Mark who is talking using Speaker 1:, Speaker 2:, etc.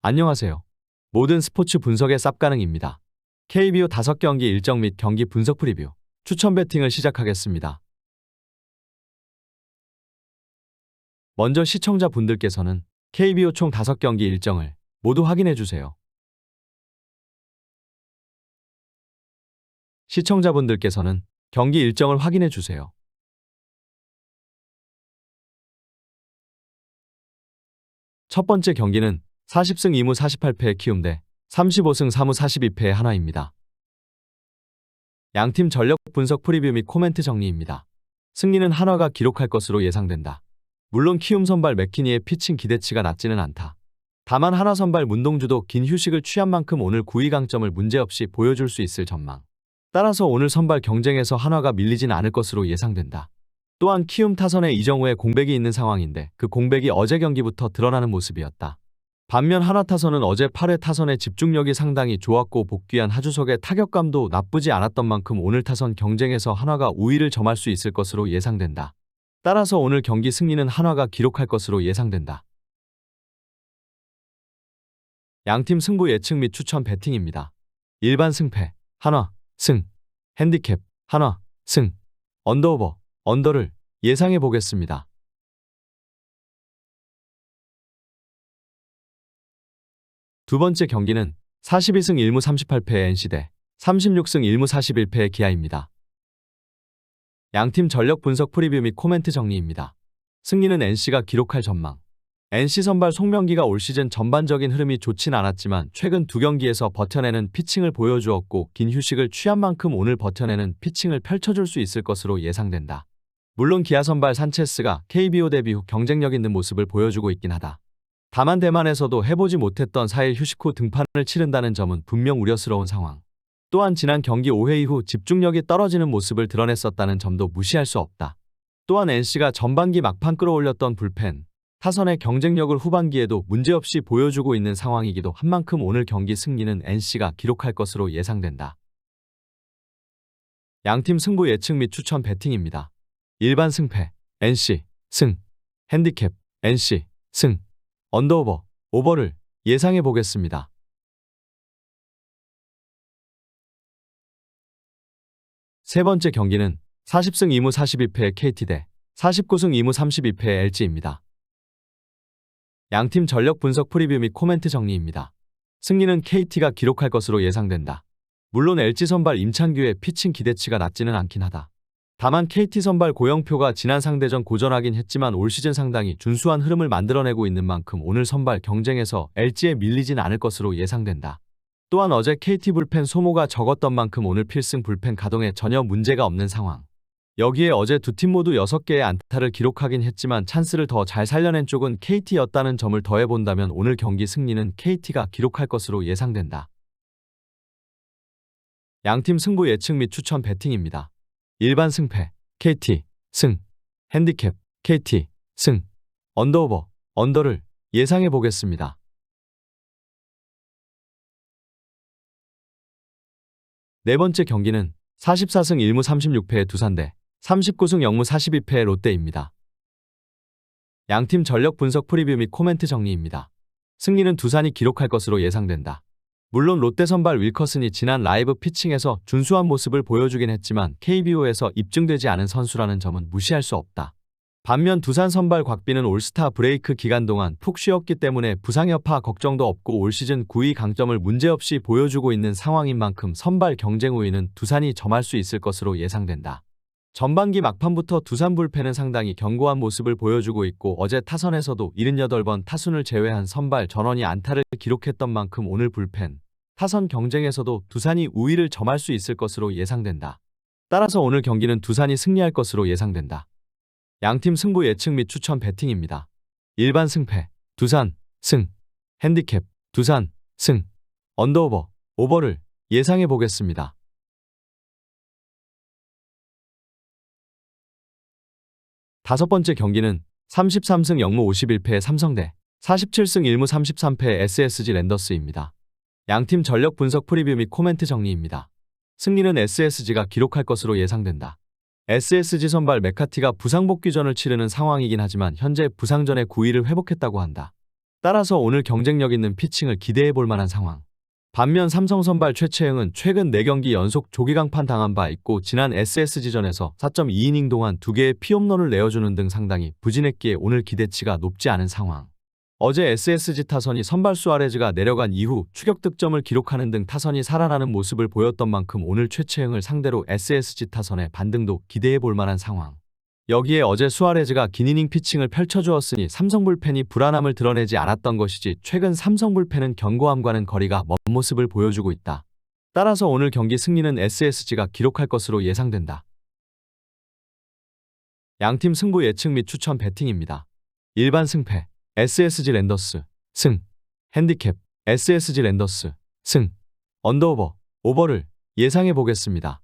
Speaker 1: 안녕하세요. 모든 스포츠 분석의 쌉가능입니다. KBO 5경기 일정 및 경기 분석 프리뷰, 추천 배팅을 시작하겠습니다. 먼저 시청자분들께서는 KBO 총 5경기 일정을 모두 확인해 주세요. 시청자분들께서는 경기 일정을 확인해 주세요. 첫 번째 경기는 40승 2무 48패의 키움 대 35승 3무 42패의 한화입니다. 양팀 전력 분석 프리뷰 및 코멘트 정리입니다. 승리는 한화가 기록할 것으로 예상된다. 물론 키움 선발 맥키니의 피칭 기대치가 낮지는 않다. 다만 한화 선발 문동주도 긴 휴식을 취한 만큼 오늘 9위 강점을 문제없이 보여줄 수 있을 전망. 따라서 오늘 선발 경쟁에서 한화가 밀리진 않을 것으로 예상된다. 또한 키움 타선에 이정우의 공백이 있는 상황인데 그 공백이 어제 경기부터 드러나는 모습이었다. 반면 한화 타선은 어제 8회 타선의 집중력이 상당히 좋았고 복귀한 하주석의 타격감도 나쁘지 않았던 만큼 오늘 타선 경쟁에서 한화가 우위를 점할 수 있을 것으로 예상된다. 따라서 오늘 경기 승리는 한화가 기록할 것으로 예상된다. 양팀 승부 예측 및 추천 배팅입니다. 일반 승패, 한화, 승, 핸디캡, 한화, 승, 언더오버, 언더를 예상해 보겠습니다. 두 번째 경기는 42승 1무 38패의 NC 대 36승 1무 41패의 기아입니다. 양팀 전력 분석 프리뷰 및 코멘트 정리입니다. 승리는 NC가 기록할 전망. NC 선발 송명기가 올 시즌 전반적인 흐름이 좋진 않았지만 최근 두 경기에서 버텨내는 피칭을 보여주었고 긴 휴식을 취한 만큼 오늘 버텨내는 피칭을 펼쳐줄 수 있을 것으로 예상된다. 물론 기아 선발 산체스가 KBO 데뷔 후 경쟁력 있는 모습을 보여주고 있긴 하다. 다만 대만에서도 해보지 못했던 4일 휴식 후 등판을 치른다는 점은 분명 우려스러운 상황. 또한 지난 경기 5회 이후 집중력이 떨어지는 모습을 드러냈었다는 점도 무시할 수 없다. 또한 NC가 전반기 막판 끌어올렸던 불펜, 타선의 경쟁력을 후반기에도 문제없이 보여주고 있는 상황이기도 한 만큼 오늘 경기 승리는 NC가 기록할 것으로 예상된다. 양팀 승부 예측 및 추천 배팅입니다. 일반 승패, NC, 승, 핸디캡, NC, 승, 언더오버, 오버를 예상해 보겠습니다. 세 번째 경기는 40승 2무 42패의 KT 대 49승 2무 32패의 LG입니다. 양팀 전력 분석 프리뷰 및 코멘트 정리입니다. 승리는 KT가 기록할 것으로 예상된다. 물론 LG 선발 임창규의 피칭 기대치가 낮지는 않긴 하다. 다만 KT 선발 고영표가 지난 상대전 고전하긴 했지만 올 시즌 상당히 준수한 흐름을 만들어내고 있는 만큼 오늘 선발 경쟁에서 LG에 밀리진 않을 것으로 예상된다. 또한 어제 KT 불펜 소모가 적었던 만큼 오늘 필승 불펜 가동에 전혀 문제가 없는 상황. 여기에 어제 두 팀 모두 6개의 안타를 기록하긴 했지만 찬스를 더 잘 살려낸 쪽은 KT였다는 점을 더해본다면 오늘 경기 승리는 KT가 기록할 것으로 예상된다. 양팀 승부 예측 및 추천 배팅입니다. 일반 승패, KT, 승, 핸디캡, KT, 승, 언더오버, 언더를 예상해 보겠습니다. 네 번째 경기는 44승 1무 36패의 두산 대 39승 0무 42패의 롯데입니다. 양팀 전력 분석 프리뷰 및 코멘트 정리입니다. 승리는 두산이 기록할 것으로 예상된다. 물론 롯데 선발 윌커슨이 지난 라이브 피칭에서 준수한 모습을 보여주긴 했지만 KBO에서 입증되지 않은 선수라는 점은 무시할 수 없다. 반면 두산 선발 곽비는 올스타 브레이크 기간 동안 푹 쉬었기 때문에 부상 여파 걱정도 없고 올 시즌 9위 강점을 문제없이 보여주고 있는 상황인 만큼 선발 경쟁 우위는 두산이 점할 수 있을 것으로 예상된다. 전반기 막판부터 두산 불펜은 상당히 견고한 모습을 보여주고 있고 어제 타선에서도 78번 타순을 제외한 선발 전원이 안타를 기록했던 만큼 오늘 불펜, 타선 경쟁에서도 두산이 우위를 점할 수 있을 것으로 예상된다. 따라서 오늘 경기는 두산이 승리할 것으로 예상된다. 양팀 승부 예측 및 추천 배팅입니다. 일반 승패, 두산, 승, 핸디캡, 두산, 승, 언더오버, 오버를 예상해 보겠습니다. 다섯 번째 경기는 33승 0무 51패의 삼성대 47승 1무 33패의 SSG 랜더스입니다. 양팀 전력 분석 프리뷰 및 코멘트 정리입니다. 승리는 SSG가 기록할 것으로 예상된다. SSG 선발 메카티가 부상 복귀전을 치르는 상황이긴 하지만 현재 부상전의 9위를 회복했다고 한다. 따라서 오늘 경쟁력 있는 피칭을 기대해 볼 만한 상황. 반면 삼성 선발 최채영은 최근 4경기 연속 조기강판 당한 바 있고 지난 SSG전에서 4.2이닝 동안 2개의 피홈런을 내어주는 등 상당히 부진했기에 오늘 기대치가 높지 않은 상황. 어제 SSG 타선이 선발 수아레즈가 내려간 이후 추격 득점을 기록하는 등 타선이 살아나는 모습을 보였던 만큼 오늘 최채영을 상대로 SSG 타선의 반등도 기대해 볼 만한 상황. 여기에 어제 수아레즈가 긴 이닝 피칭을 펼쳐주었으니 삼성 불펜이 불안함을 드러내지 않았던 것이지 최근 삼성 불펜은 견고함과는 거리가 먼 모습을 보여주고 있다. 따라서 오늘 경기 승리는 SSG가 기록할 것으로 예상된다. 양팀 승부 예측 및 추천 배팅입니다. 일반 승패 SSG 랜더스 승 핸디캡 SSG 랜더스 승 언더오버 오버를 예상해 보겠습니다.